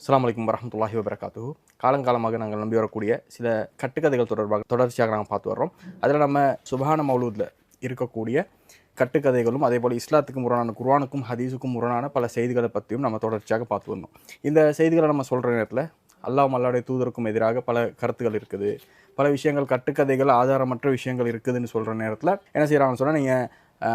அஸ்லாம் வலைக்கம் வரமத்துல்லாஹி வபரகாத்து காலங்காலமாக நாங்கள் நம்பி வரக்கூடிய சில கட்டுக்கதைகள் தொடர்பாக தொடர்ச்சியாக நாங்கள் பார்த்து வர்றோம். அதில் நம்ம சுபஹான மௌலூதில் இருக்கக்கூடிய கட்டுக்கதைகளும் அதே போல் இஸ்லாத்துக்கு முரணான குர்வானுக்கும் ஹதீஸுக்கும் முரணான பல செய்திகளை பற்றியும் நம்ம தொடர்ச்சியாக பார்த்து வந்தோம். இந்த செய்திகளை நம்ம சொல்கிற நேரத்தில் அல்லாஹ் அல்லாவுடைய தூதருக்கும் எதிராக பல கருத்துக்கள் இருக்குது. பல விஷயங்கள் கட்டுக்கதைகள் ஆதாரமற்ற விஷயங்கள் இருக்குதுன்னு சொல்கிற நேரத்தில் என்ன செய்கிறாங்கன்னு சொன்னால் நீங்கள்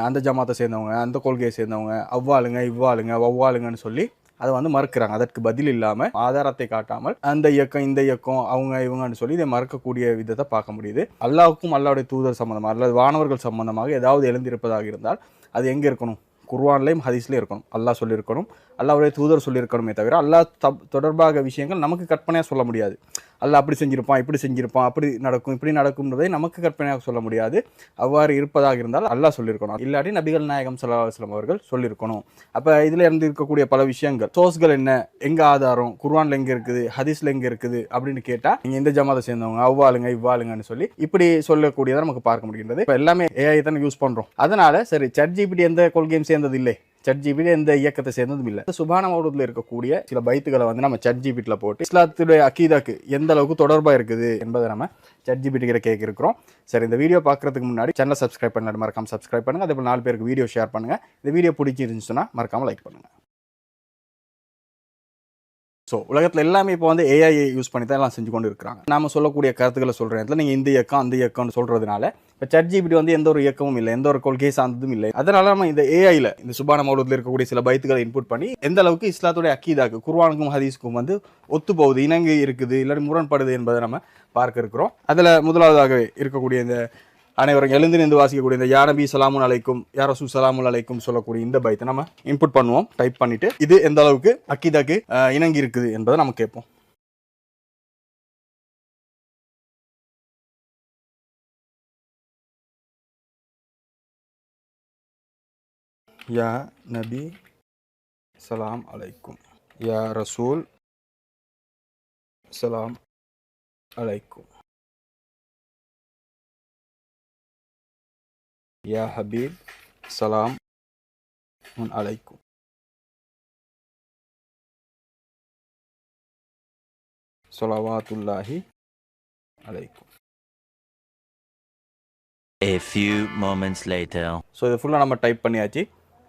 அந்த ஜமாத்தை சேர்ந்தவங்க அந்த கொள்கையை சேர்ந்தவங்க அவ்வாளுங்க இவ்வாளுங்க ஒவ்வாளுங்கன்னு சொல்லி அதை வந்து மறுக்கிறாங்க. அதற்கு பதில் இல்லாமல் ஆதாரத்தை காட்டாமல் அந்த இயக்கம் இந்த இயக்கம் அவங்க இவங்கன்னு சொல்லி இதை மறுக்கக்கூடிய விதத்தை பார்க்க முடியுது. அல்லாவுக்கும் அல்லாவுடைய தூதர் சம்பந்தமாக அல்லது வானவர்கள் சம்பந்தமாக ஏதாவது எழுந்திருப்பதாக இருந்தால் அது எங்கே இருக்கணும்? குர்வான்லேயும் ஹதீஸ்லேயும் இருக்கணும். அல்லாஹ் சொல்லியிருக்கணும். அல்லாவுடைய தூதர் சொல்லியிருக்கணுமே தவிர அல்லாஹ் தப் தொடர்பாக விஷயங்கள் நமக்கு கற்பனையாக சொல்ல முடியாது. அல்லாஹ் அப்படி செஞ்சிருப்பான் இப்படி செஞ்சிருப்பான் அப்படி நடக்கும் இப்படி நடக்கும்ன்றதை நமக்கு கற்பனையாக சொல்ல முடியாது. அவ்வாறு இருப்பதாக இருந்தால் அல்லாஹ் சொல்லியிருக்கணும். இல்லாட்டி நபிகள் நாயகம் ஸல்லல்லாஹு அவர்கள் சொல்லியிருக்கணும். அப்போ இதில் இருந்து இருக்கக்கூடிய பல விஷயங்கள். சோர்ஸ்கள் என்ன? எங்கே ஆதாரம்? குர்வானில் எங்கே இருக்குது? ஹதீஸில் எங்கே இருக்குது? அப்படின்னு கேட்டால் நீங்கள் இந்த ஜமாத்தை சேர்ந்தவங்க? அவ்வாளுங்க இவ்வாளுங்கன்னு சொல்லி இப்படி சொல்லக்கூடியதை நமக்கு பார்க்க முடிகின்றது. இப்போ எல்லாமே ஏஐ தானே யூஸ் பண்ணுறோம் அதனால் சரி சட் ஜிபிடி எந்த கொள்கையும் சேர்ந்தது இல்லை சட் ஜிபிடி எந்த இயக்கத்தை சேர்ந்ததும் இல்லை சுபான மௌடத்தில் இருக்கக்கூடிய சில பைத்துகளை வந்து நம்ம சட் ஜிபிட்டில் போட்டு இஸ்லாத்துடைய அக்கீதாக்கு எந்த அளவுக்கு தொடர்பாக இருக்குது என்பதை நம்ம சட் ஜிபிடிக்கிற கேட்க இருக்கிறோம் சரி இந்த வீடியோ பார்க்குறதுக்கு முன்னாடி சேனல் சப்ஸ்கிரைப் பண்ண மறக்காம சப்ஸ்கிரைப் பண்ணுங்க. அதே போல் நாலு பேருக்கு வீடியோ ஷேர் பண்ணுங்க. இந்த வீடியோ பிடிச்சிருந்துச்சுன்னா மறக்காமல் லைக் பண்ணுங்க. ஸோ உலகத்தில் எல்லாமே இப்போ வந்து ஏஐ யூஸ் பண்ணி தான் எல்லாம் செஞ்சு கொண்டு இருக்கிறாங்க. நாம சொல்லக்கூடிய கருத்துக்களை சொல்கிற இடத்துல நீங்கள் இந்த இயக்கம் அந்த இயக்கம்னு சொல்கிறதுனால இப்போ சட் ஜிபிடி வந்து எந்த ஒரு இயக்கமும் இல்லை எந்த ஒரு கொள்கை சார்ந்ததும் இல்லை. அதனால நம்ம இந்த ஏஐயில் இந்த சுபான மௌலத்தில் இருக்கக்கூடிய சில பயத்துக்களை இன்புட் பண்ணி எந்த அளவுக்கு இஸ்லாத்துடைய அக்கீதாக்கு குர்வானுக்கும் ஹதீஸுக்கும் வந்து ஒத்து போகுது இணங்கு இருக்குது இல்லாட்டி முரண்படுது என்பதை நம்ம பார்க்க இருக்கிறோம். அதில் முதலாவதாக இருக்கக்கூடிய இந்த அனைவரும் எழுந்து நின்று வாசிக்கக்கூடிய இந்த யாரபி சலாமுன் அலைக்கும் யாரசு சலாமுன் அலைக்கும் சொல்லக்கூடிய இந்த பைத்தை நம்ம இன்புட் பண்ணுவோம் டைப் பண்ணிட்டு இது எந்த அளவுக்கு அக்கீதாக்கு இணங்கி இருக்குது என்பதை நம்ம கேட்போம். யா நபி சலாம் அலைக்கும் யா ரசூல் சலாம் அலைக்கும் யா ஹபீப் சலாம் உன் அலைக்கும் சொலவாத்துல்லாஹி அலைக்கும் A few moments later. So இது ஃபுல்லாக நம்ம டைப் பண்ணியாச்சு.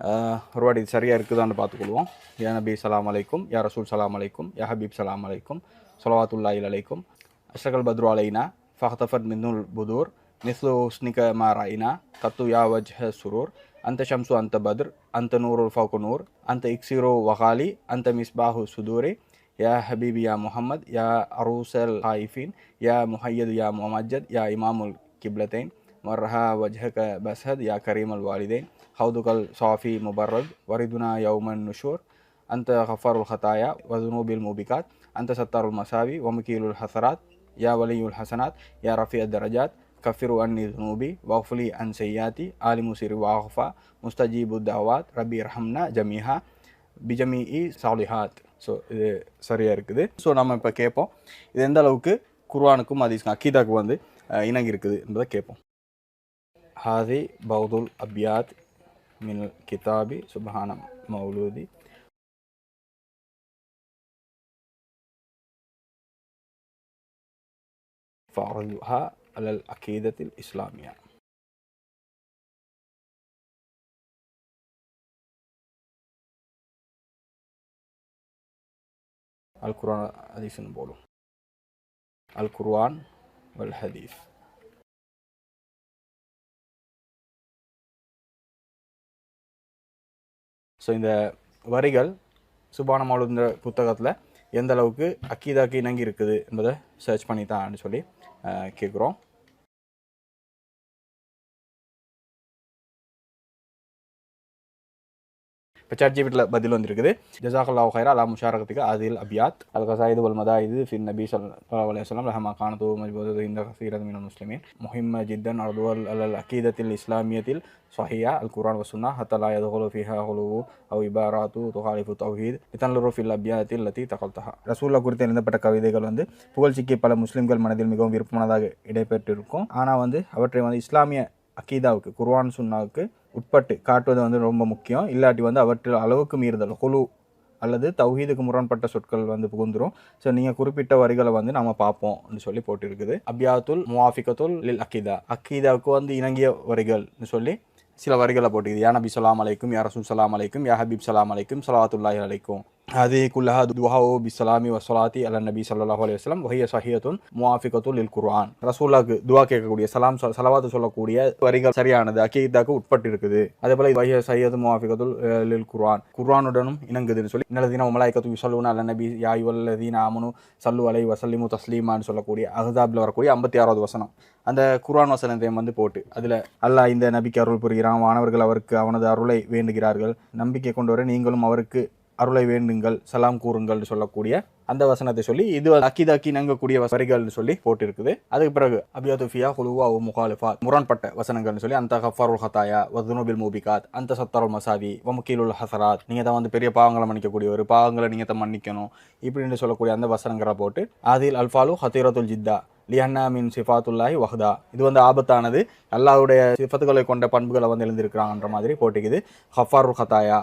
Eh, ruwadi sariya batu paathukolluvom ya nabi salam alaikum ya rasul salam alaikum ya habib salam alaikum salawatullahi alaikum. Asakal badru alaina fahtafad minul budur. Nislu snika mara ina, katu ya wajah surur. Anta shamsu anta badr anta nurul faukunur, anta iksiru wakali, anta misbahu suduri. Ya habib Ya Muhammad Ya arusel Haifin Ya Muhayyad Ya Muhammad Ya Imamul kiblatain. Marha Wajhaka Bashad Ya Karimul Walidain. حوضك الصافي مبرد وردنا يوم النشور أنت غفار الخطايا وذنوب الموبقات أنت ستار المساوي ومكيل الحسرات يا ولي الحسنات يا رفيع الدرجات كفر عني ذنوبي واغفر لي عن سيئاتي عالم سر واغفى مستجيب الدعوات ربي ارحمنا جميعا பிஜமிஇ சாலிஹாத் so இது சரியாக இருக்குது so நம்ம இப்போ கேட்போம் இது எந்த அளவுக்கு குர்ஆனுக்கும் ஹதீஸ்க்கும் அக்கீதாக்கு வந்து அஹ், இணங்கி இருக்குது என்பதை கேட்போம் هذه بعض الأبيات من الكتاب سبحان مولودي. فأعرضها على العقيدة الإسلامية. القرآن حديث بولو. القرآن والحديث. ஸோ இந்த வரிகள் சுபான மாலுந்த புத்தகத்தில் எந்த அளவுக்கு அக்கீதாக்கு இணங்கி இருக்குது என்பதை சர்ச் பண்ணி தான் சொல்லி கேட்குறோம் இப்போ சாட் ஜிபிட்டில் பதில் வந்திருக்குது ஜசாக்கல்லா ஹைரா அலா முஷாரகத்துக்கு அதில் அபியாத் அல் கசாயிது வல் மதாயிது ஃபின் நபி சல்லா அலையம் ரஹமா கானது மஜ்பூது இந்த கசீரத் மின் முஸ்லிமின் முஹிம்ம ஜித்தன் அர்துவல் அல் அகீதத்தில் இஸ்லாமியத்தில் صحيحة القرآن والسنة حتى لا يدخل فيها غلو أو عبارات تخالف التوحيد لتنظر في الأبيات التي تقلتها ரசூல்லா குறித்து எழுதப்பட்ட கவிதைகள் வந்து புகழ்ச்சிக்கு பல முஸ்லிம்கள் மனதில் மிகவும் விருப்பமானதாக இடம்பெற்றிருக்கும் ஆனால் வந்து அவற்றை வந்து இஸ்லாமிய அக்கீதாவுக்கு குர்ஆன் சுன்னாவுக்கு உட்பட்டு காட்டுவது வந்து ரொம்ப முக்கியம். இல்லாட்டி வந்து அவற்றில் அளவுக்கு மீறுதல் குழு அல்லது தௌஹீதுக்கு முரண்பட்ட சொற்கள் வந்து புகுந்துரும். ஸோ நீங்கள் குறிப்பிட்ட வரிகளை வந்து நம்ம பார்ப்போம்னு சொல்லி போட்டிருக்குது. அபியாத்துல் முவாஃபிகத்துல் லில் அக்கீதா அக்கீதாவுக்கு வந்து இணங்கிய வரிகள்னு சொல்லி சில வரிகளை போட்டுக்குது யா நபி சலாம் அலைக்கும் யா ரசூல் சலாம் அலைக்கும் யா ஹபீப் சலாம் அலைக்கும் சலாத்துல்லாஹி அலைக்கும். அது குல்லஹா துஹாவோ பிஸ்லாமி வசலாத்தி அல நபி சல்லாஹூ அலைஹி வஸல்லம் வஹிய சஹியத்துன் முவாஃபிகத்துல் லில் குர்ஆன் ரசூலாக்கு துவா கேட்கக்கூடிய சலாம் சலவாத்து சொல்லக்கூடிய வரிகள் சரியானது அக்கீதாக்கு உட்பட்டு இருக்குது அதே போல வஹிய சஹியத்து முவாஃபிகத்துல் லில் குர்ஆன் குர்ஆனுடனும் இணங்குதுன்னு சொல்லி இன்னலதீன உமலாய்க்கத்து யுசல்லுன அல நபி யா யுவல்லதீன ஆமனு சல்லு அலை வசல்லிமு தஸ்லீமான்னு சொல்லக்கூடிய அஹ்தாப்ல வரக்கூடிய ஐம்பத்தி ஆறாவது வசனம். அந்த குர்ஆன் வசனத்தையும் வந்து போட்டு அதில் அல்லாஹ் இந்த நபிக்கு அருள் புரிகிறான் வானவர்கள் அவருக்கு அவனது அருளை வேண்டுகிறார்கள். நம்பிக்கை கொண்டு வர நீங்களும் அவருக்கு அருளை வேண்டுங்கள் சலாம் கூறுங்கள்னு சொல்லக்கூடிய அந்த வசனத்தை சொல்லி இது அக்கிதாக்கி நங்கக்கூடிய வரிகள்னு சொல்லி போட்டிருக்குது. அதுக்கு பிறகு அபியாதுஃபியா ஹுலுவா ஓ முகாலிஃபா முரண்பட்ட வசனங்கள்னு சொல்லி அந்த ஹஃபாருல் ஹதாயா வதுனோபில் மூபிகாத் அந்த சத்தாருல் மசாவி வமுக்கீலுல் ஹசராத் நீங்கள் தான் வந்து பெரிய பாவங்களை மன்னிக்கக்கூடிய ஒரு பாவங்களை நீங்கள் தான் மன்னிக்கணும் இப்படின்னு சொல்லக்கூடிய அந்த வசனங்களை போட்டு அதில் அல்ஃபாலு ஹத்தீரத்துல் ஜித்தா லியன்னா மின் சிஃபாத்துல்லாஹி வஹ்தா இது வந்து ஆபத்தானது அல்லாவுடைய சிஃபத்துகளை கொண்ட பண்புகளை வந்து எழுந்திருக்கிறாங்கன்ற மாதிரி போட்டிக்குது. ஹஃபாருல் ஹதாயா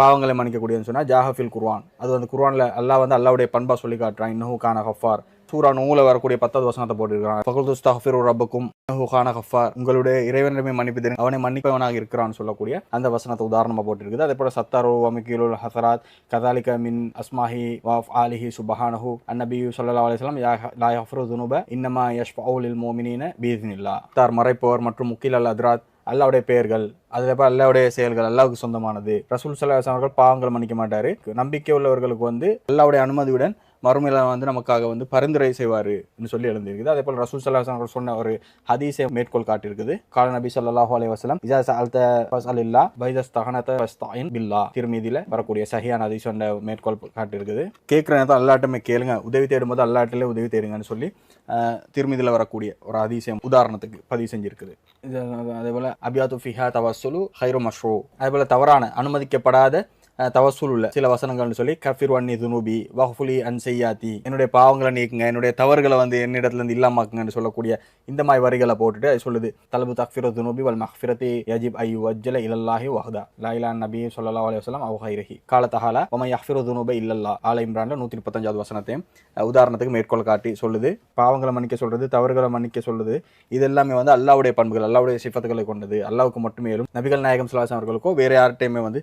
பாவங்களை மன்னிக்கக்கூடியன்னு சொன்னால் ஜாஹஃபில் குர்வான் அது வந்து குர்வானில் அல்லாஹ் வந்து அல்லாவுடைய பண்பா சொல்லி காட்டுறான். இன்னஹு கான ஹஃபார் சூரா நூல வரக்கூடிய பத்தாவது வசனத்தை போட்டிருக்கிறான். ஃபகுல் ரப்பக்கும் இன்னஹு கான ஹஃபார் உங்களுடைய இறைவனிடமே மன்னிப்பு தெரியும் அவனை மன்னிப்பவனாக இருக்கிறான்னு சொல்லக்கூடிய அந்த வசனத்தை உதாரணமாக போட்டிருக்குது. அதே போல சத்தாரோ வமிகீலுல் ஹசராத் கதாலிக மின் அஸ்மாஹி வாஃப் ஆலிஹி சுபஹானஹு அன்னபி சொல்லா அலிஸ்லாம் வஸல்லம் யா லா யஃப்ரு துனுப இன்னமா யஷ்ஃபவுலில் முஃமினீன பீஸ்னில்லா தார் மறைப்பவர் மற்றும் முக்கில் அல் அத்ராத் அல்லாவுடைய பெயர்கள் அதில் அல்லாவுடைய செயல்கள் அல்லாவுக்கு சொந்தமானது. ரசூல் சல்லாஹ் அவர்கள் பாவங்கள் மன்னிக்க மாட்டார். நம்பிக்கை உள்ளவர்களுக்கு வந்து அல்லாவுடைய அனுமதியுடன் மறுமையில வந்து நமக்காக வந்து பரிந்துரை செய்வாருன்னு சொல்லி எழுந்திருக்குது அதே போல் ரசூல் சல்லாஹ் அவர்கள் சொன்ன ஒரு ஹதீஸை மேற்கோள் காட்டியிருக்குது. கால நபி ஸல்லல்லாஹு அலி வசலம் இஜா சஅல்த ஃபஸ்அலில்லா பைதஸ் ஃபஸ்தாயின் பில்லா. திருமீதியில வரக்கூடிய சஹியான ஹதீஸ் சொன்ன மேற்கோள் காட்டியிருக்குது. கேட்குற நேரத்தில் அல்லாட்டமே கேளுங்க. உதவி தேடும்போது அல்லாட்டிலே உதவி தேடுங்கன்னு சொல்லி திருமீதியில் வரக்கூடிய ஒரு அதிசயம் உதாரணத்துக்கு பதிவு செஞ்சிருக்குது. இது அதே போல அபியாத்து ஃபிஹா தவசுலு ஹைரோ மஷ்ரோ. அதே போல தவறான அனுமதிக்கப்படாத தவசூல் உள்ள சில வசனங்கள்னு சொல்லி கஃபிர் வன்னி துனூபி வஹ்ஃபுலி அன் செய்யாத்தி என்னுடைய பாவங்களை நீக்குங்க என்னுடைய தவறுகளை வந்து என்னிடத்துல இருந்து இல்லாமாக்குங்கன்னு சொல்லக்கூடிய இந்த மாதிரி வரிகளை போட்டுட்டு அது சொல்லுது. தலபு தக்ஃபிர துனூபி வல் மஹ்ஃபிரத்தி யஜிப் ஐ வஜ்ஜல இல்லல்லாஹி வஹ்தா. லாயிலா நபி சொல்லல்லா அலி வஸ்லாம் அவுஹைரஹி கால தஹாலா வம துனூப இல்லல்லா ஆல இம்ரான்ல நூற்றி முப்பத்தஞ்சாவது வசனத்தையும் உதாரணத்துக்கு மேற்கோள் காட்டி சொல்லுது. பாவங்களை மன்னிக்க சொல்றது தவறுகளை மன்னிக்க சொல்லுது. இது எல்லாமே வந்து அல்லாவுடைய பண்புகள் அல்லாவுடைய சிஃபத்துகளை கொண்டது. அல்லாவுக்கு மட்டுமே நபிகள் நாயகம் சுல்லாசம் அவர்களுக்கோ வேற யார்கிட்டையுமே வந்து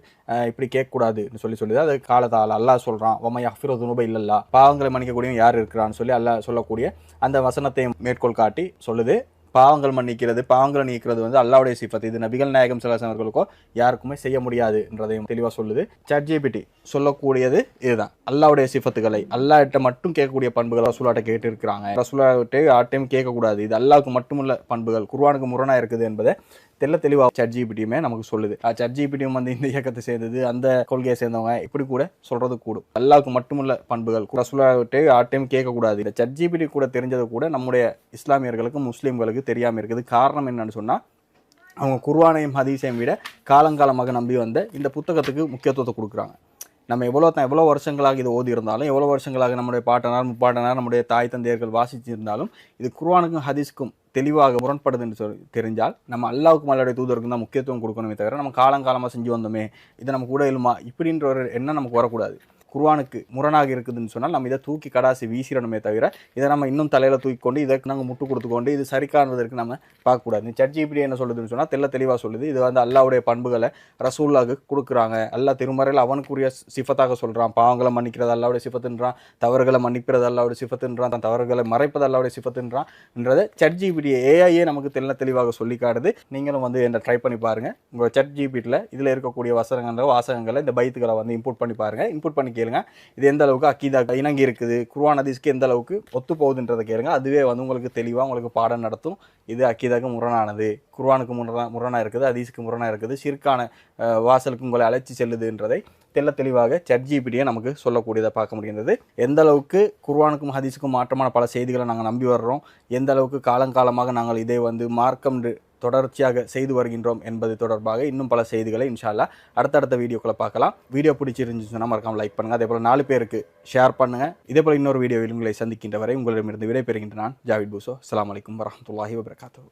இப்படி இப்படி கூடாதுன்னு சொல்லி சொல்லுது. அது காலத்தால் அல்லா சொல்கிறான் ஒமை அஃபிரோ துனுப இல்லல்லா. பாவங்களை மன்னிக்கக்கூடிய யார் இருக்கிறான்னு சொல்லி அல்லா சொல்லக்கூடிய அந்த வசனத்தை மேற்கோள் காட்டி சொல்லுது. பாவங்கள் மன்னிக்கிறது பாவங்களை நீக்கிறது வந்து அல்லாவுடைய சிஃபத் இது நபிகள் நாயகம் சுல்லாசம் அவர்களுக்கோ யாருக்குமே செய்ய முடியாதுன்றதையும் தெளிவாக சொல்லுது. சாட்ஜிபிடி சொல்லக்கூடியது இதுதான். அல்லாவுடைய சிஃபத்துகளை அல்லாட்ட மட்டும் கேட்கக்கூடிய பண்புகள் ரசூலாட்ட கேட்டு இருக்கிறாங்க ரசூலாட்டே யார்ட்டையும் கேட்கக்கூடாது. இது அல்லாவுக்கு மட்டுமல்ல பண்புகள். குர்ஆனுக்கு முரணாக இருக்குது என்பதை தெல்ல தெளிவாக சட்ஜிபிடியுமே நமக்கு சொல்லுது. சட்ஜிபிடியும் வந்து இந்த இயக்கத்தை சேர்ந்தது அந்த கொள்கையை சேர்ந்தவங்க இப்படி கூட சொல்றது கூடும். அல்லாவுக்கு மட்டுமுள்ள பண்புகள். ரசூலாட்டே யார்ட்டையும் கேட்கக்கூடாது. இந்த சட்ஜிபிடி கூட தெரிஞ்சது கூட நம்முடைய இஸ்லாமியர்களுக்கு முஸ்லீம்களுக்கு தெரியாமல் இருக்குது. காரணம் என்னன்னு சொன்னால் அவங்க குர்வானையும் ஹதீஸையும் விட காலங்காலமாக நம்பி வந்த இந்த புத்தகத்துக்கு முக்கியத்துவத்தை கொடுக்குறாங்க. நம்ம எவ்வளோ தான் எவ்வளோ வருஷங்களாக இது ஓதி இருந்தாலும் எவ்வளோ வருஷங்களாக நம்முடைய பாட்டனார் முப்பாட்டனார் நம்முடைய தாய் தந்தையர்கள் வாசிச்சிருந்தாலும் இது குர்வானுக்கும் ஹதீஸ்க்கும் தெளிவாக முரண்படுதுன்னு சொல்லி தெரிஞ்சால் நம்ம அல்லாவுக்கு மலையுடைய தூதருக்கும் தான் முக்கியத்துவம் கொடுக்கணுமே தவிர நம்ம காலங்காலமாக செஞ்சு வந்தோமே இது நமக்கு கூட இல்லுமா இப்படின்ற ஒரு எண்ணம் நமக்கு வரக்கூடாது. குர்வானுக்கு முரணாக இருக்குதுன்னு சொன்னால் நம்ம இதை தூக்கி கடாசி வீசிடணுமே தவிர இதை நம்ம இன்னும் தலையில் தூக்கி கொண்டு இதற்கு நாங்கள் முட்டு கொடுத்துக்கொண்டு இது சரிக்கானதற்கு நம்ம பார்க்கக்கூடாது. இந்த சர்ச்சி இப்படி என்ன சொல்லுதுன்னு சொன்னால் தெல்ல தெளிவாக சொல்லுது. இது வந்து அல்லாவுடைய பண்புகளை ரசூல்லாவுக்கு கொடுக்குறாங்க. அல்லா திருமறையில் அவனுக்குரிய சிஃபத்தாக சொல்கிறான் பாவங்களை மன்னிக்கிறது அல்லாவுடைய சிஃபத்துன்றான். தவறுகளை மன்னிக்கிறது அல்லாவுடைய சிஃபத்துன்றான். தன் தவறுகளை மறைப்பது அல்லாவுடைய சிஃபத்துன்றான்ன்றதை என்றதை சட் ஏஐயே நமக்கு தெல்ல தெளிவாக சொல்லி காட்டுது. நீங்களும் வந்து என்ன ட்ரை பண்ணி பாருங்கள் உங்கள் சட் ஜிபிட்டில் இதில் இருக்கக்கூடிய வசனங்களோ வாசகங்களை இந்த பைத்துக்களை வந்து இம்போர்ட் பண்ணி பாருங்கள் இம்போர்ட் பண்ணிக்க கேளுங்க. இது எந்த அளவுக்கு அக்கீதா இணங்கி இருக்குது? குர்வான் ஹதீஸ்க்கு எந்த அளவுக்கு ஒத்து போகுதுன்றதை கேளுங்க. அதுவே வந்து உங்களுக்கு தெளிவாக உங்களுக்கு பாடம் நடத்தும். இது அக்கீதாக்கு முரணானது. குர்வானுக்கு முரணா முரணாக இருக்குது ஹதீஸுக்கு முரணாக இருக்குது. சிற்கான வாசலுக்கு உங்களை அழைச்சி செல்லுதுன்றதை தெல்ல தெளிவாக சட்ஜிபிடியை நமக்கு சொல்லக்கூடியதை பார்க்க முடிகிறது எந்த அளவுக்கு குர்வானுக்கும் ஹதீஸுக்கும் மாற்றமான பல செய்திகளை நாங்கள் நம்பி வர்றோம். எந்த அளவுக்கு காலங்காலமாக நாங்கள் இதை வந்து மார்க்கம் தொடர்ச்சியாக செய்து வருகின்றோம் என்பது தொடர்பாக இன்னும் பல செய்திகளை இன்ஷால்லா அடுத்தடுத்த வீடியோக்களை பார்க்கலாம். வீடியோ பிடிச்சிருந்துச்சுன்னா மறக்காமல் லைக் பண்ணுங்கள் அதே போல் நாலு பேருக்கு ஷேர் பண்ணுங்க. இதே போல் இன்னொரு வீடியோவில் உங்களை சந்திக்கின்ற வரை உங்களிடமிருந்து விடைபெறுகின்ற நான் ஜாவித் பூசோ. அஸ்ஸலாமு அலைக்கும் வரஹ்மத்துல்லாஹி வபரகாத்துஹு.